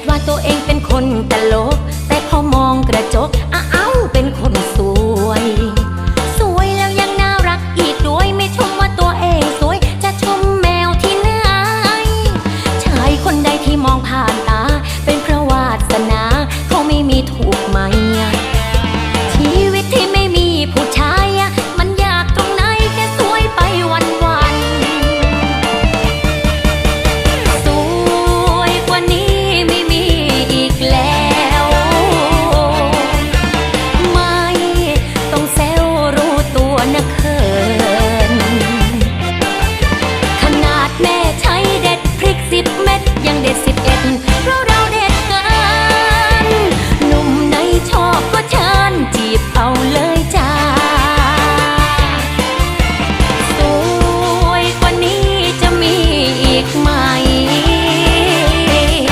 ดว่าตัวเองเป็นคนตลก แต่พอมองกระจก